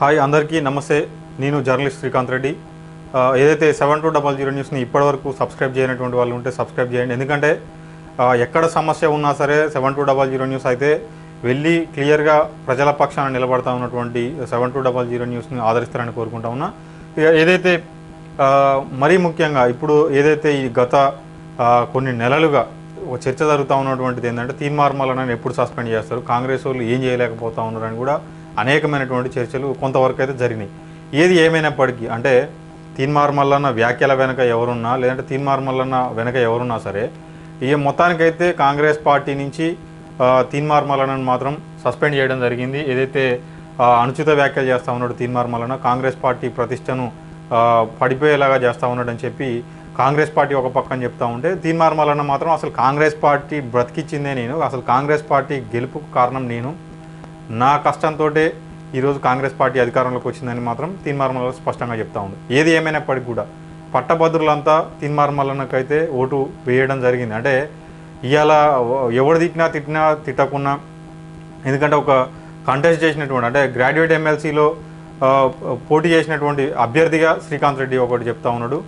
Hi అందరికీ నమస్తే. నేను జర్నలిస్ట్ శ్రీకాంత్ రెడ్డి. ఏదైతే సెవెన్ టూ డబల్ జీరో న్యూస్ని ఇప్పటివరకు సబ్స్క్రైబ్ చేయనటువంటి వాళ్ళు ఉంటే సబ్స్క్రైబ్ చేయండి. ఎందుకంటే ఎక్కడ సమస్య ఉన్నా సరే seven two double zero news అయితే వెళ్ళి క్లియర్గా ప్రజల పక్షాన నిలబడతా ఉన్నటువంటి సెవెన్ టూ డబల్ జీరో న్యూస్ని ఆదరిస్తారని కోరుకుంటా ఉన్నా. ఇక ఏదైతే మరీ ముఖ్యంగా ఇప్పుడు ఏదైతే ఈ గత కొన్ని నెలలుగా చర్చ జరుగుతూ ఉన్నటువంటిది ఏంటంటే తీన్మార్మలను ఎప్పుడు సస్పెండ్ చేస్తారు? కాంగ్రెస్ వాళ్ళు ఏం చేయలేకపోతా ఉన్నారని కూడా అనేకమైనటువంటి చర్చలు కొంతవరకు అయితే జరిగినాయి. ఏది ఏమైనప్పటికీ అంటే తీన్మార్మల్లన్న వ్యాఖ్యల వెనక ఎవరున్నా లేదంటే తీన్మార్మల్లన్న వెనక ఎవరున్నా సరే ఈ మొత్తానికైతే కాంగ్రెస్ పార్టీ నుంచి ఆ, మాత్రం సస్పెండ్ చేయడం జరిగింది. ఏదైతే అనుచిత వ్యాఖ్యలు చేస్తూ ఉన్నాడు తీన్మార్మలన కాంగ్రెస్ పార్టీ ప్రతిష్టను పడిపోయేలాగా చేస్తూ ఉన్నాడని చెప్పి కాంగ్రెస్ పార్టీ ఒక పక్కన చెప్తా ఉంటే తీన్మార్మలన మాత్రం అసలు కాంగ్రెస్ పార్టీ బ్రతికిచ్చిందే నేను అసలు కాంగ్రెస్ పార్టీ గెలుపుకు కారణం నేను నా కష్టంతో ఈరోజు కాంగ్రెస్ పార్టీ అధికారంలోకి వచ్చిందని మాత్రం తీన్మార్మల స్పష్టంగా చెప్తా ఉంది. ఏది ఏమైనప్పటికీ కూడా పట్టభద్రులంతా తీన్మార్మలనకైతే ఓటు వేయడం జరిగింది. అంటే ఇవాళ ఎవడు తిట్టినా తిట్టినా తిట్టకున్నా ఎందుకంటే ఒక కంటెస్ట్ చేసినటువంటి అంటే గ్రాడ్యుయేట్ ఎమ్మెల్సీలో పోటీ చేసినటువంటి అభ్యర్థిగా శ్రీకాంత్ రెడ్డి ఒకటి చెప్తా ఉన్నాడు.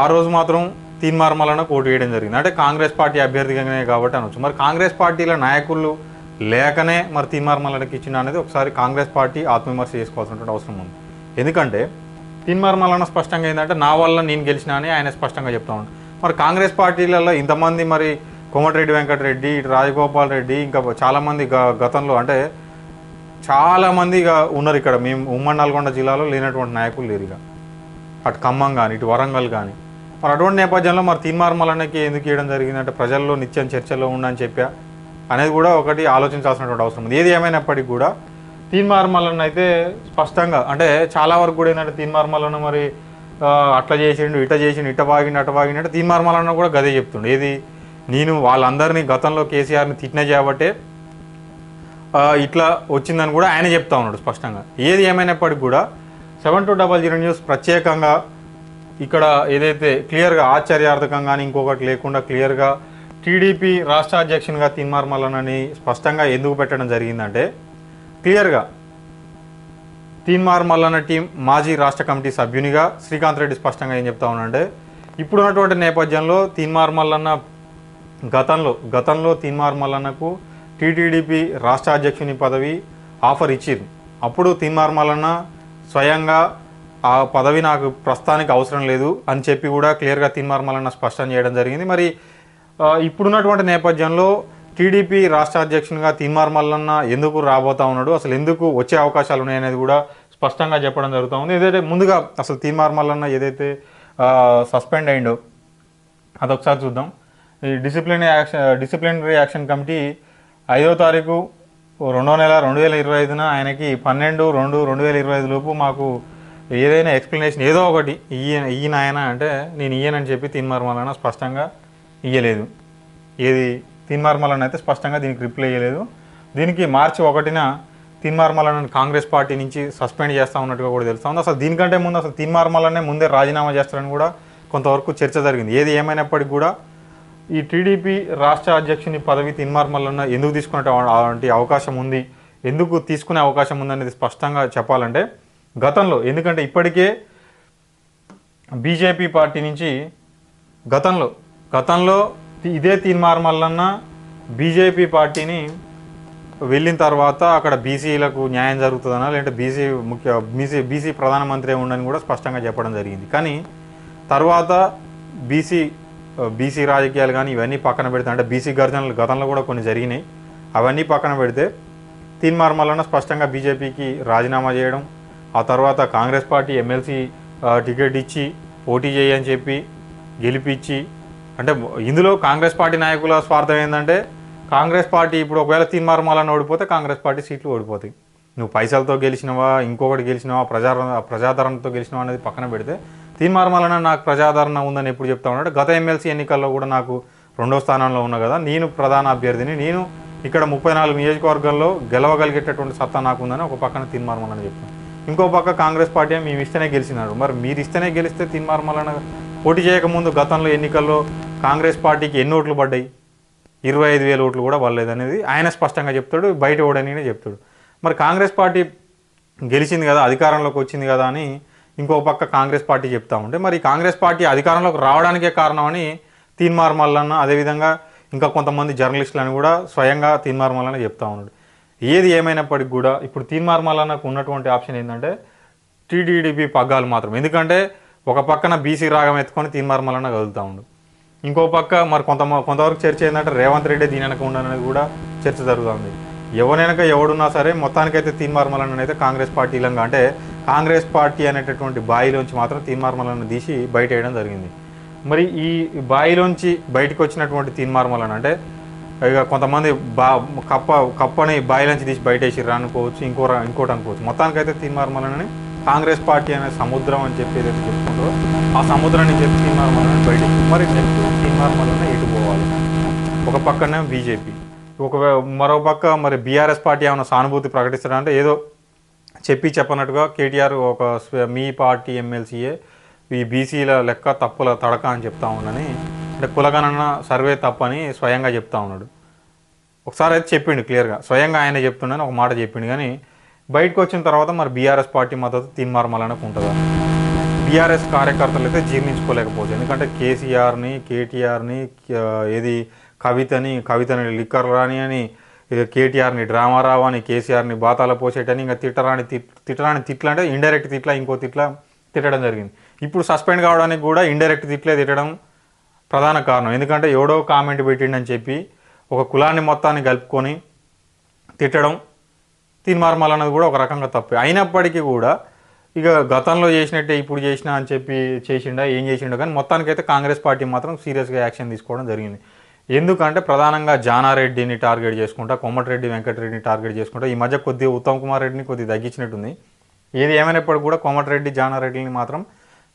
ఆ రోజు మాత్రం తీన్మార్మలను పోటీ వేయడం జరిగింది. అంటే కాంగ్రెస్ పార్టీ అభ్యర్థిగానే కాబట్టి అనొచ్చు. మరి కాంగ్రెస్ పార్టీల నాయకులు లేకనే మరి తీన్మార్మలకి ఇచ్చిన అనేది ఒకసారి కాంగ్రెస్ పార్టీ ఆత్మవిమర్శ చేసుకోవాల్సినటువంటి అవసరం ఉంది. ఎందుకంటే తీన్మార్మలన స్పష్టంగా ఏంటంటే నా వల్ల నేను గెలిచినా అని ఆయన స్పష్టంగా చెప్తా ఉన్నాడు మరి కాంగ్రెస్ పార్టీలలో ఇంతమంది మరి కోమటిరెడ్డి వెంకటరెడ్డి ఇటు రాజగోపాల్ రెడ్డి ఇంకా చాలామంది గ- గతంలో అంటే చాలామంది ఇక ఉన్నారు ఇక్కడ. మేము ఉమ్మడి నల్గొండ జిల్లాలో లేనటువంటి నాయకులు లేరు ఇక. అటు ఖమ్మం కానీ ఇటు వరంగల్ కానీ మరి అటువంటి నేపథ్యంలో మరి తీన్మార్మలన్నకి ఎందుకు ఇవ్వడం జరిగిందంటే ప్రజల్లో నిత్యం చర్చలో ఉండని చెప్పా. అనేది కూడా ఒకటి ఆలోచించాల్సినటువంటి అవసరం ఉంది. ఏది ఏమైనప్పటికీ కూడా తీన్మార్మలను అయితే స్పష్టంగా అంటే చాలా వరకు కూడా ఏంటంటే తీన్మార్మలను మరి అట్లా చేసిండు ఇట చేసిండు ఇట వాగిండు అట వాగిండు అంటే తీన్మార్మలను కూడా గదే చెప్తుండు. ఏది? నేను వాళ్ళందరినీ గతంలో కేసీఆర్ని తిట్టిన చేయబట్టే ఇట్లా వచ్చిందని కూడా ఆయన చెప్తా ఉన్నాడు స్పష్టంగా. ఏది ఏమైనప్పటికీ కూడా seven two double zero news ప్రత్యేకంగా ఇక్కడ ఏదైతే క్లియర్గా ఆశ్చర్యార్థకం కానీ ఇంకొకటి లేకుండా క్లియర్గా టీడీపీ రాష్ట్ర అధ్యక్షునిగా తీన్మార్మలనని స్పష్టంగా ఎందుకు పెట్టడం జరిగిందంటే క్లియర్గా తీన్మార్ మల్లన్న టీం మాజీ రాష్ట్ర కమిటీ సభ్యునిగా శ్రీకాంత్ రెడ్డి స్పష్టంగా ఏం చెప్తా ఉన్నాంటే ఇప్పుడున్నటువంటి నేపథ్యంలో తీన్మార్ మల్లన్న గతంలో గతంలో తీన్మార్ మల్లన్నకు టీటీడీపీ రాష్ట్ర అధ్యక్షుని పదవి ఆఫర్ ఇచ్చింది. అప్పుడు తీన్మార్ మల్లన్న స్వయంగా ఆ పదవి నాకు ప్రస్తుతానికి అవసరం లేదు అని చెప్పి కూడా క్లియర్గా తీన్మార్ మల్లన్న స్పష్టం చేయడం జరిగింది. మరి ఇప్పుడున్నటువంటి నేపథ్యంలో టీడీపీ రాష్ట్ర అధ్యక్షునిగా తీన్మార్ మల్లన్న ఎందుకు రాబోతా ఉన్నాడు? అసలు ఎందుకు వచ్చే అవకాశాలు ఉన్నాయనేది కూడా స్పష్టంగా చెప్పడం జరుగుతూ ఉంది. ఏదైతే ముందుగా అసలు తీన్మార్ మల్లన్న ఏదైతే సస్పెండ్ అయిండో అదొకసారి చూద్దాం. ఈ discipline action disciplinary action committee ఐదో తారీఖు రెండో నెల రెండు వేల ఇరవై ఐదున ఆయనకి పన్నెండు రెండు రెండు వేల ఇరవై ఐదు లోపు మాకు ఏదైనా ఎక్స్ప్లెనేషన్ ఏదో ఒకటి ఈయన ఈయన ఆయన అంటే నేను ఈయనని చెప్పి తీన్మార్మలన స్పష్టంగా ఇయ్యలేదు. ఏది తీన్మార్మలన అయితే స్పష్టంగా దీనికి రిప్లై ఇయ్యలేదు. దీనికి మార్చి ఒకటిన తీన్మార్మలన కాంగ్రెస్ పార్టీ నుంచి సస్పెండ్ చేస్తా ఉన్నట్టుగా కూడా తెలుస్తా ఉంది. అసలు దీనికంటే ముందు అసలు తీన్మార్మలనే ముందే రాజీనామా చేస్తారని కూడా కొంతవరకు చర్చ జరిగింది. ఏది ఏమైనప్పటికీ కూడా ఈ టీడీపీ రాష్ట్ర అధ్యక్షుని పదవి తిన్మార్మలన్న ఎందుకు తీసుకునే అవకాశం ఉంది? ఎందుకు తీసుకునే అవకాశం ఉందనేది స్పష్టంగా చెప్పాలంటే గతంలో ఎందుకంటే ఇప్పటికే బీజేపీ పార్టీ నుంచి గతంలో గతంలో తి- ఇదే తీన్మార్మల్లన్న బీజేపీ పార్టీని వెళ్ళిన తర్వాత అక్కడ బీసీలకు న్యాయం జరుగుతుందనా లేదంటే బీసీ ముఖ్య బీసీ బీసీ ప్రధానమంత్రి ఉండని కూడా స్పష్టంగా చెప్పడం జరిగింది. కానీ తర్వాత బీసీ బీసీ రాజకీయాలు కానీ ఇవన్నీ పక్కన పెడితే అంటే బీసీ గర్జనలు గతంలో కూడా కొన్ని జరిగినాయి. అవన్నీ పక్కన పెడితే తీన్మార్మలన స్పష్టంగా బీజేపీకి రాజీనామా చేయడం ఆ తర్వాత కాంగ్రెస్ పార్టీ ఎమ్మెల్సీ టికెట్ ఇచ్చి పోటీ చేయని చెప్పి గెలిపించి అంటే ఇందులో కాంగ్రెస్ పార్టీ నాయకుల స్వార్థం ఏంటంటే కాంగ్రెస్ పార్టీ ఇప్పుడు ఒకవేళ తీర్మార్మాలను ఓడిపోతే కాంగ్రెస్ పార్టీ సీట్లు ఓడిపోతాయి. నువ్వు పైసలతో గెలిచినవా ఇంకొకటి గెలిచినవా ప్రజా ప్రజాదరణతో గెలిచినవా అనేది పక్కన పెడితే తీర్మార్మాలన నాకు ప్రజాదరణ ఉందని ఎప్పుడు చెప్తా ఉన్నాడు. గత ఎమ్మెల్సీ ఎన్నికల్లో కూడా నాకు రెండో స్థానంలో ఉన్నా కదా నేను ప్రధాన అభ్యర్థిని నేను ఇక్కడ ముప్పై నాలుగు నియోజకవర్గాల్లో గెలవగలిగేటటువంటి సత్తా నాకు ఉందని ఒక పక్కన తీన్మార్మలని చెప్తాను ఇంకో పక్క కాంగ్రెస్ పార్టీ మేము ఇస్తేనే గెలిచినారు. మరి మీరు ఇస్తేనే గెలిస్తే తీన్మార్మలన పోటీ చేయకముందు గతంలో ఎన్నికల్లో కాంగ్రెస్ పార్టీకి ఎన్ని ఓట్లు పడ్డాయి? ఇరవై ఐదు వేల ఓట్లు కూడా పడలేదు అనేది ఆయన స్పష్టంగా చెప్తాడు బయట ఓడని చెప్తాడు. మరి కాంగ్రెస్ పార్టీ గెలిచింది కదా అధికారంలోకి వచ్చింది కదా అని ఇంకో పక్క కాంగ్రెస్ పార్టీ చెప్తా ఉంటే మరి కాంగ్రెస్ పార్టీ అధికారంలోకి రావడానికే కారణం అని తీన్మార్ మల్లన్న అదేవిధంగా ఇంకా కొంతమంది జర్నలిస్టులను కూడా స్వయంగా తీన్మార్ మల్లన్న చెప్తా ఉన్నాడు. ఏది ఏమైనప్పటికీ కూడా ఇప్పుడు తీన్మార్ మల్లన్నకు ఉన్నటువంటి ఆప్షన్ ఏంటంటే టీడీడీపీ పగ్గాలు మాత్రం ఎందుకంటే ఒక పక్కన బీసీ రాగం ఎత్తుకొని తీన్మార్ మల్లన్న కదులుతూ ఉండు. ఇంకో పక్క మరి కొంత కొంతవరకు చర్చ ఏంటంటే రేవంత్ రెడ్డి దీని వెనక ఉండననేది కూడా చర్చ జరుగుతుంది. ఎవరైనా ఎవడున్నా సరే మొత్తానికైతే తీన్మార్మలను అయితే కాంగ్రెస్ పార్టీలంగా అంటే కాంగ్రెస్ పార్టీ అనేటటువంటి బాయిలోంచి మాత్రం తీన్మార్మలను తీసి బయట వేయడం జరిగింది. మరి ఈ బాయిలోంచి బయటకు వచ్చినటువంటి తీన్మార్మలను అంటే ఇక కొంతమంది బా కప్ప కప్పని బాయిలోంచి తీసి బయట వేసిర్రు అనుకోవచ్చు ఇంకో ఇంకోటి అనుకోవచ్చు. మొత్తానికైతే తీన్మార్మలని కాంగ్రెస్ పార్టీ అనే సముద్రం అని చెప్పి ఏదైతే చెప్పుకుంటారో ఆ సముద్రాన్ని చెప్పి తీన్మార్మలని బయటికి మరి నెక్స్ట్ తీన్మార్మలను ఎటు పోవాలి? ఒక పక్కనే బీజేపీ. ఒక మరో పక్క మరి బీఆర్ఎస్ పార్టీ ఏమైనా సానుభూతి ప్రకటిస్తారంటే ఏదో చెప్పి చెప్పనట్టుగా కేటీఆర్ ఒక మీ పార్టీ ఎమ్మెల్సీయే ఈ బీసీల లెక్క తప్పుల తడక అని చెప్తా ఉన్నాని అంటే కులగణన సర్వే తప్పని స్వయంగా చెప్తా ఉన్నాడు. ఒకసారి అయితే చెప్పిండు క్లియర్గా. స్వయంగా ఆయన చెప్తున్నాను ఒక మాట చెప్పిండు. కానీ బయటకు వచ్చిన తర్వాత మరి బీఆర్ఎస్ పార్టీ మద్దతు తీన్మార్మలనకు ఉంటుందా? బీఆర్ఎస్ కార్యకర్తలు అయితే జీర్ణించుకోలేకపోవచ్చు. ఎందుకంటే కేసీఆర్ని కేటీఆర్ని ఏది కవితని కవితని లిక్కర్ రాని అని కేటీఆర్ని డ్రామారావు అని కేసీఆర్ని బాతాల పోసేటని ఇంకా తిట్టరాని తిట్ తిట్టరాని తిట్ల అంటే ఇండైరెక్ట్ తిట్ల ఇంకో తిట్ల తిట్టడం జరిగింది. ఇప్పుడు సస్పెండ్ కావడానికి కూడా ఇండైరెక్ట్ తిట్లే తిట్టడం ప్రధాన కారణం. ఎందుకంటే ఎవడో కామెంట్ పెట్టిండని చెప్పి ఒక కులాన్ని మొత్తాన్ని కలుపుకొని తిట్టడం తీర్మార్మాలు అన్నది కూడా ఒక రకంగా తప్పే. అయినప్పటికీ కూడా ఇక గతంలో చేసినట్టే ఇప్పుడు చేసినా అని చెప్పి చేసిండా ఏం చేసిండో కానీ మొత్తానికైతే కాంగ్రెస్ పార్టీ మాత్రం సీరియస్గా యాక్షన్ తీసుకోవడం జరిగింది. ఎందుకంటే ప్రధానంగా జానారెడ్డిని టార్గెట్ చేసుకుంటా కోమటిరెడ్డి వెంకటరెడ్డిని టార్గెట్ చేసుకుంటా ఈ మధ్య కొద్దిగా ఉత్తమ్ కుమార్ రెడ్డిని కొద్దిగా తగ్గించినట్టుంది. ఏది ఏమైనప్పటికీ కూడా కోమటిరెడ్డి జానారెడ్డిని మాత్రం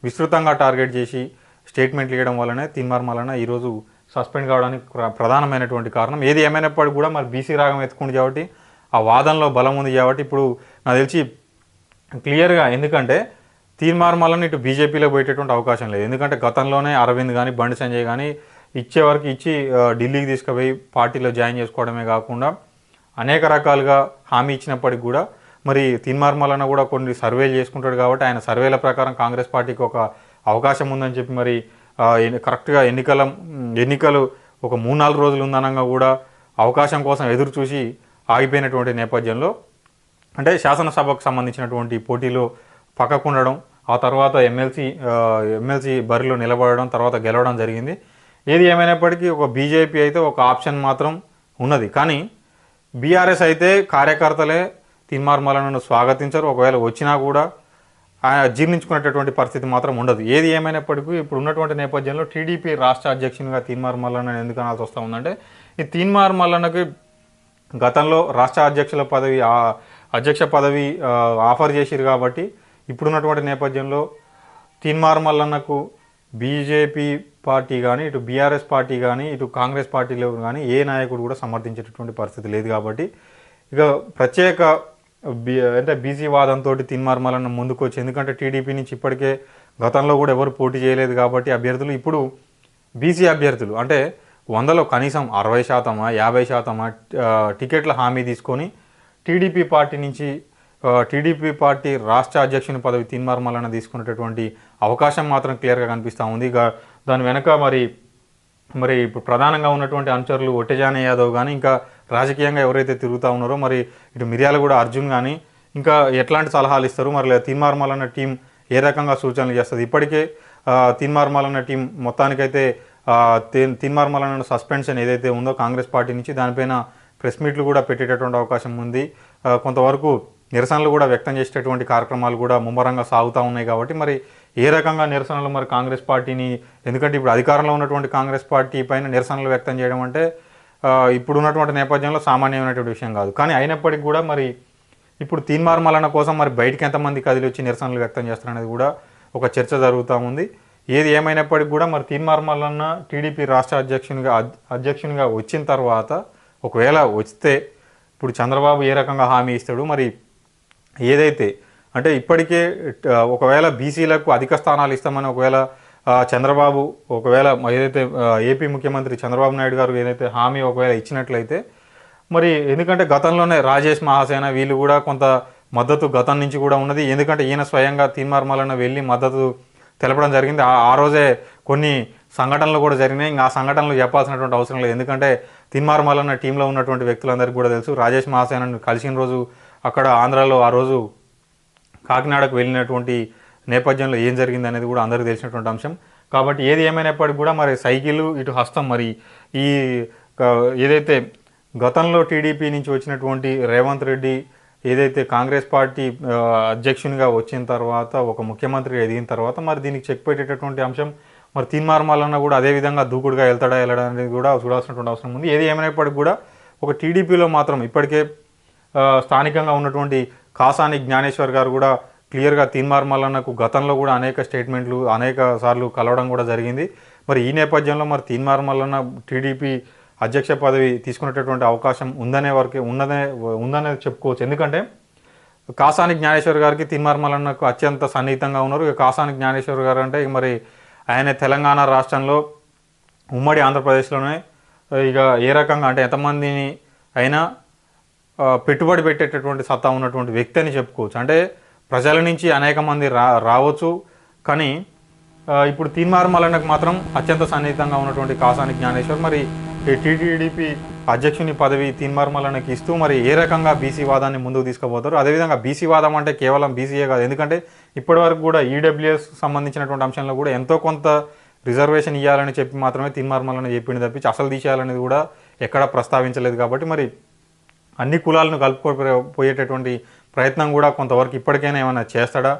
విస్తృతంగా టార్గెట్ చేసి స్టేట్మెంట్లు ఇవ్వడం వల్లనే తిన్మార్మలన ఈరోజు సస్పెండ్ కావడానికి ప్ర- ప్రధానమైనటువంటి కారణం. ఏది ఏమైనప్పటికీ కూడా మరి బీసీ రాగం ఎత్తుకుంది కాబట్టి ఆ వాదనలో బలం ఉంది కాబట్టి ఇప్పుడు నాకు తెలిసి క్లియర్గా ఎందుకంటే తీర్మార్మాలను ఇటు బీజేపీలో పోయేటటువంటి అవకాశం లేదు. ఎందుకంటే గతంలోనే అరవింద్ కానీ బండి సంజయ్ కానీ ఇచ్చే వరకు ఇచ్చి ఢిల్లీకి తీసుకుపోయి పార్టీలో జాయిన్ చేసుకోవడమే కాకుండా అనేక రకాలుగా హామీ ఇచ్చినప్పటికి కూడా మరి తీన్మార్మలన కూడా కొన్ని సర్వేలు చేసుకుంటాడు కాబట్టి ఆయన సర్వేల ప్రకారం కాంగ్రెస్ పార్టీకి ఒక అవకాశం ఉందని చెప్పి మరి కరెక్ట్గా ఎన్నికల ఎన్నికలు ఒక మూడు నాలుగు రోజులు ఉందనంగా కూడా అవకాశం కోసం ఎదురు చూసి ఆగిపోయినటువంటి నేపథ్యంలో అంటే శాసనసభకు సంబంధించినటువంటి పోటీలో పక్కకు ఉండడం ఆ తర్వాత ఎమ్మెల్సీ ఎమ్మెల్సీ బరిలో నిలబడడం తర్వాత గెలవడం జరిగింది. ఏది ఏమైనప్పటికీ ఒక బీజేపీ అయితే ఒక ఆప్షన్ మాత్రం ఉన్నది. కానీ బీఆర్ఎస్ అయితే కార్యకర్తలే తీర్మార్మలను స్వాగతించరు. ఒకవేళ వచ్చినా కూడా ఆయన జీర్ణించుకునేటటువంటి పరిస్థితి మాత్రం ఉండదు. ఏది ఏమైనప్పటికీ ఇప్పుడు ఉన్నటువంటి నేపథ్యంలో టీడీపీ రాష్ట్ర అధ్యక్షునిగా తీన్మార్ మల్లన్న ఎందుకు అనాల్సి వస్తూ ఉందంటే ఈ తీన్మార్ మల్లన్నకి గతంలో రాష్ట్ర అధ్యక్షుల పదవి అధ్యక్ష పదవి ఆఫర్ చేసిరు కాబట్టి ఇప్పుడున్నటువంటి నేపథ్యంలో తీన్మార్ మల్లన్నకు బీజేపీ పార్టీ కానీ ఇటు బీఆర్ఎస్ పార్టీ కానీ ఇటు కాంగ్రెస్ పార్టీలో కానీ ఏ నాయకుడు కూడా సమర్థించేటటువంటి పరిస్థితి లేదు కాబట్టి ఇక ప్రత్యేక బీ అంటే బీసీ వాదంతో తీన్మార్ మల్లన్న ముందుకు వచ్చి ఎందుకంటే టీడీపీ నుంచి ఇప్పటికే గతంలో కూడా ఎవరు పోటీ చేయలేదు కాబట్టి అభ్యర్థులు ఇప్పుడు బీసీ అభ్యర్థులు. అంటే వందలో కనీసం అరవై శాతమా యాభై శాతమా టికెట్ల హామీ తీసుకొని టీడీపీ పార్టీ నుంచి టీడీపీ పార్టీ రాష్ట్ర అధ్యక్షుని పదవి తీన్మార్మలన తీసుకునేటటువంటి అవకాశం మాత్రం క్లియర్గా కనిపిస్తూ ఉంది. ఇక దాని వెనక మరి మరి ఇప్పుడు ప్రధానంగా ఉన్నటువంటి అనుచరులు ఒట్టెజాన యాదవ్ కానీ ఇంకా రాజకీయంగా ఎవరైతే తిరుగుతూ ఉన్నారో మరి ఇటు మిర్యాల కూడా అర్జున్ కానీ ఇంకా ఎట్లాంటి సలహాలు ఇస్తారు? మరి లేదా అన్న టీం ఏ రకంగా సూచనలు చేస్తుంది? ఇప్పటికే ఆ, టీం మొత్తానికైతే తీన్మార్మల్ సస్పెన్షన్ ఏదైతే ఉందో కాంగ్రెస్ పార్టీ నుంచి దానిపైన ప్రెస్ మీట్లు కూడా పెట్టేటటువంటి అవకాశం ఉంది. కొంతవరకు నిరసనలు కూడా వ్యక్తం చేసేటటువంటి కార్యక్రమాలు కూడా ముమ్మరంగా సాగుతూ ఉన్నాయి కాబట్టి మరి ఏ రకంగా నిరసనలు మరి కాంగ్రెస్ పార్టీని ఎందుకంటే ఇప్పుడు అధికారంలో ఉన్నటువంటి కాంగ్రెస్ పార్టీ పైన నిరసనలు వ్యక్తం చేయడం అంటే ఇప్పుడు ఉన్నటువంటి నేపథ్యంలో సామాన్యమైనటువంటి విషయం కాదు. కానీ అయినప్పటికీ కూడా మరి ఇప్పుడు తీన్మార్మలన కోసం మరి బయటకు ఎంతమంది కదిలి వచ్చి నిరసనలు వ్యక్తం చేస్తారనేది కూడా ఒక చర్చ జరుగుతూ ఉంది. ఏది ఏమైనప్పటికీ కూడా మరి తీన్మార్మలన్న టీడీపీ రాష్ట్ర అధ్యక్షునిగా అధ్యక్షునిగా వచ్చిన తర్వాత ఒకవేళ వస్తే ఇప్పుడు చంద్రబాబు ఏ రకంగా హామీ ఇస్తాడు? మరి ఏదైతే అంటే ఇప్పటికే ఒకవేళ బీసీలకు అధిక స్థానాలు ఇస్తామని ఒకవేళ చంద్రబాబు ఒకవేళ ఏదైతే ఏపీ ముఖ్యమంత్రి చంద్రబాబు నాయుడు గారు ఏదైతే హామీ ఒకవేళ ఇచ్చినట్లయితే మరి ఎందుకంటే గతంలోనే రాజేష్ మహాసేన వీళ్ళు కూడా కొంత మద్దతు గతం నుంచి కూడా ఉన్నది. ఎందుకంటే ఈయన స్వయంగా తీన్మార్మలన్న వెళ్ళి మద్దతు తెలపడం జరిగింది. ఆ ఆ రోజే కొన్ని సంఘటనలు కూడా జరిగినాయి. ఇంకా ఆ సంఘటనలు చెప్పాల్సినటువంటి అవసరం లేదు. ఎందుకంటే తిన్మార్మలన్న టీంలో ఉన్నటువంటి వ్యక్తులందరికీ కూడా తెలుసు. రాజేష్ మహాసేనని కలిసిన రోజు అక్కడ ఆంధ్రాలో ఆ రోజు కాకినాడకు వెళ్ళినటువంటి నేపథ్యంలో ఏం జరిగింది అనేది కూడా అందరికీ తెలిసినటువంటి అంశం. కాబట్టి ఏది ఏమైనప్పటికీ కూడా మరి సైకిల్ ఇటు హస్తం మరి ఈ ఏదైతే గతంలో టీడీపీ నుంచి వచ్చినటువంటి రేవంత్ రెడ్డి ఏదైతే కాంగ్రెస్ పార్టీ అధ్యక్షునిగా వచ్చిన తర్వాత ఒక ముఖ్యమంత్రిగా ఎదిగిన తర్వాత మరి దీనికి చెక్ పెట్టేటటువంటి అంశం మరి తీన్మార్మాలన్నా కూడా అదే విధంగా దూకుడుగా వెళ్తాడా వెళ్ళడా అనేది కూడా చూడాల్సినటువంటి అవసరం ఉంది. ఏది ఏమైనప్పటికీ కూడా ఒక టీడీపీలో మాత్రం ఇప్పటికే స్థానికంగా ఉన్నటువంటి కాసాని జ్ఞానేశ్వర్ గారు కూడా క్లియర్గా తీన్మార్మల్లన్నకు గతంలో కూడా అనేక స్టేట్మెంట్లు అనేక సార్లు కలవడం కూడా జరిగింది. మరి ఈ నేపథ్యంలో మరి తీన్మార్మల్లన్న టీడీపీ అధ్యక్ష పదవి తీసుకునేటటువంటి అవకాశం ఉందనే వరకు ఉన్నదే ఉందనే చెప్పుకోవచ్చు. ఎందుకంటే కాసాని జ్ఞానేశ్వర్ గారికి తిన్మార్మలన్నకు అత్యంత సన్నిహితంగా ఉన్నారు. ఇక కాసాని జ్ఞానేశ్వర్ గారు అంటే ఇక మరి ఆయన తెలంగాణ రాష్ట్రంలో ఉమ్మడి ఆంధ్రప్రదేశ్లోనే ఇక ఏ రకంగా అంటే ఎంతమందిని అయినా పెట్టుబడి పెట్టేటటువంటి సత్తా ఉన్నటువంటి వ్యక్తి అని చెప్పుకోవచ్చు. అంటే ప్రజల నుంచి అనేక మంది రా రావచ్చు. కానీ ఇప్పుడు తీన్మార్మలన్నకు మాత్రం అత్యంత సన్నిహితంగా ఉన్నటువంటి కాసాని జ్ఞానేశ్వర్. మరి ఈ టీటీడీపీ అధ్యక్షుని పదవి తీన్మార్మలన్నకి ఇస్తూ మరి ఏ రకంగా బీసీ వాదాన్ని ముందుకు తీసుకుపోతారు? అదేవిధంగా బీసీ వాదం అంటే కేవలం బీసీఏ కాదు. ఎందుకంటే ఇప్పటివరకు కూడా ఈడబ్ల్యూఎస్ సంబంధించినటువంటి అంశంలో కూడా ఎంతో కొంత రిజర్వేషన్ ఇవ్వాలని చెప్పి మాత్రమే తీన్మార్మలన్న చెప్పింది తప్పించి అసలు తీసేయాలనేది కూడా ఎక్కడా ప్రస్తావించలేదు కాబట్టి మరి అన్ని కులాలను కలుపుకోపోయేటటువంటి ప్రయత్నం కూడా కొంతవరకు ఇప్పటికైనా ఏమైనా చేస్తాడా?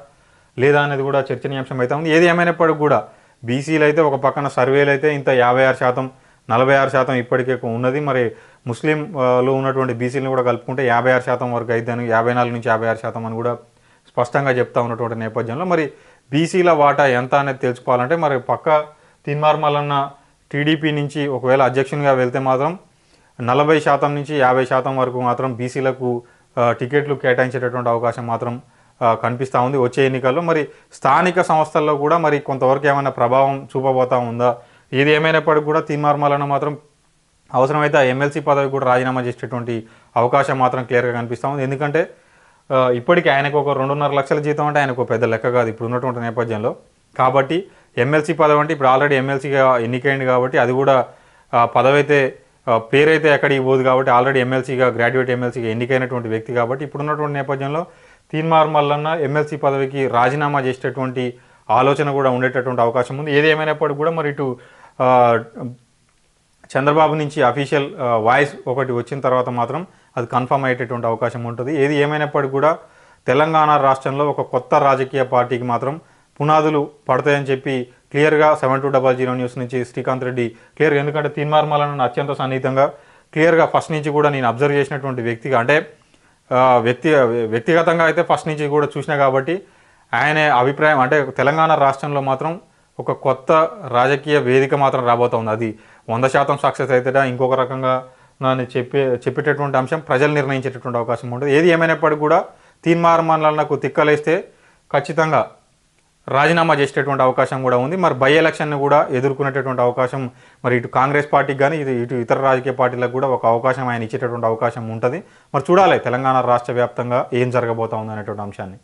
లేదా అనేది కూడా చర్చనీయాంశం అయితే ఉంది. ఏది ఏమైనప్పటికీ కూడా బీసీలు అయితే ఒక పక్కన సర్వేలు అయితే ఇంత యాభై ఆరు శాతం నలభై ఆరు శాతం ఇప్పటికే ఉన్నది. మరి ముస్లింలు ఉన్నటువంటి బీసీలను కూడా కలుపుకుంటే యాభై ఆరు శాతం వరకు అయితే యాభై నాలుగు నుంచి యాభై ఆరు శాతం అని కూడా స్పష్టంగా చెప్తా ఉన్నటువంటి నేపథ్యంలో మరి బీసీల వాటా ఎంత అనేది తెలుసుకోవాలంటే మరి పక్క తిన్మార్మలన్న టీడీపీ నుంచి ఒకవేళ అధ్యక్షునిగా వెళ్తే మాత్రం నలభై శాతం నుంచి యాభై శాతం వరకు మాత్రం బీసీలకు టికెట్లు కేటాయించేటటువంటి అవకాశం మాత్రం కనిపిస్తూ ఉంది వచ్చే ఎన్నికల్లో. మరి స్థానిక సంస్థల్లో కూడా మరి కొంతవరకు ఏమైనా ప్రభావం చూపబోతా ఉందా? ఏది ఏమైనప్పటికీ కూడా తీన్మార్మలన్న మాత్రం అవసరమైతే ఆ ఎమ్మెల్సీ పదవి కూడా రాజీనామా చేసేటటువంటి అవకాశం మాత్రం క్లియర్గా కనిపిస్తూ ఉంది. ఎందుకంటే ఇప్పటికీ ఆయనకు ఒక రెండున్నర లక్షల జీతం అంటే ఆయనకు ఒక పెద్ద లెక్క కాదు ఇప్పుడు ఉన్నటువంటి నేపథ్యంలో. కాబట్టి ఎమ్మెల్సీ పదవి అంటే ఇప్పుడు ఆల్రెడీ ఎమ్మెల్సీగా ఎన్నికైంది కాబట్టి అది కూడా పదవి అయితే పేరైతే ఎక్కడికి పోదు కాబట్టి ఆల్రెడీ ఎమ్మెల్సీగా గ్రాడ్యుయేట్ ఎమ్మెల్సీగా ఎన్నికైనటువంటి వ్యక్తి కాబట్టి ఇప్పుడున్నటువంటి నేపథ్యంలో తీన్మార్ మల్లన్న ఎమ్మెల్సీ పదవికి రాజీనామా చేసేటటువంటి ఆలోచన కూడా ఉండేటటువంటి అవకాశం ఉంది. ఏది ఏమైనప్పటికీ కూడా మరి ఇటు చంద్రబాబు నుంచి అఫీషియల్ వాయిస్ ఒకటి వచ్చిన తర్వాత మాత్రం అది కన్ఫర్మ్ అయ్యేటటువంటి అవకాశం ఉంటుంది. ఏది ఏమైనప్పటికీ కూడా తెలంగాణ రాష్ట్రంలో ఒక కొత్త రాజకీయ పార్టీకి మాత్రం పునాదులు పడతాయని చెప్పి క్లియర్గా seven two double zero news నుంచి శ్రీకాంత్ రెడ్డి క్లియర్గా ఎందుకంటే తీన్మార్మలను అత్యంత సన్నిహితంగా క్లియర్గా ఫస్ట్ నుంచి కూడా నేను అబ్జర్వ్ చేసినటువంటి వ్యక్తిగా అంటే వ్యక్తి వ్యక్తిగతంగా అయితే ఫస్ట్ నుంచి కూడా చూసినా కాబట్టి ఆయన అభిప్రాయం అంటే తెలంగాణ రాష్ట్రంలో మాత్రం ఒక కొత్త రాజకీయ వేదిక మాత్రం రాబోతోంది. అది వంద శాతం సక్సెస్ అయితే ఇంకొక రకంగా నన్ను చెప్పే చెప్పేటటువంటి అంశం ప్రజలు నిర్ణయించేటటువంటి అవకాశం ఉంటుంది. ఏది ఏమైనప్పటికీ కూడా తీర్మానాలకు తిక్కలేస్తే ఖచ్చితంగా రాజీనామా చేసేటటువంటి అవకాశం కూడా ఉంది. మరి బై ఎలక్షన్ని కూడా ఎదుర్కొనేటటువంటి అవకాశం మరి ఇటు కాంగ్రెస్ పార్టీకి కానీ ఇటు ఇటు ఇతర రాజకీయ పార్టీలకు కూడా ఒక అవకాశం ఆయన ఇచ్చేటటువంటి అవకాశం ఉంటుంది. మరి చూడాలి తెలంగాణ రాష్ట్ర వ్యాప్తంగా ఏం జరగబోతా ఉంది అనేటువంటి అంశాన్ని.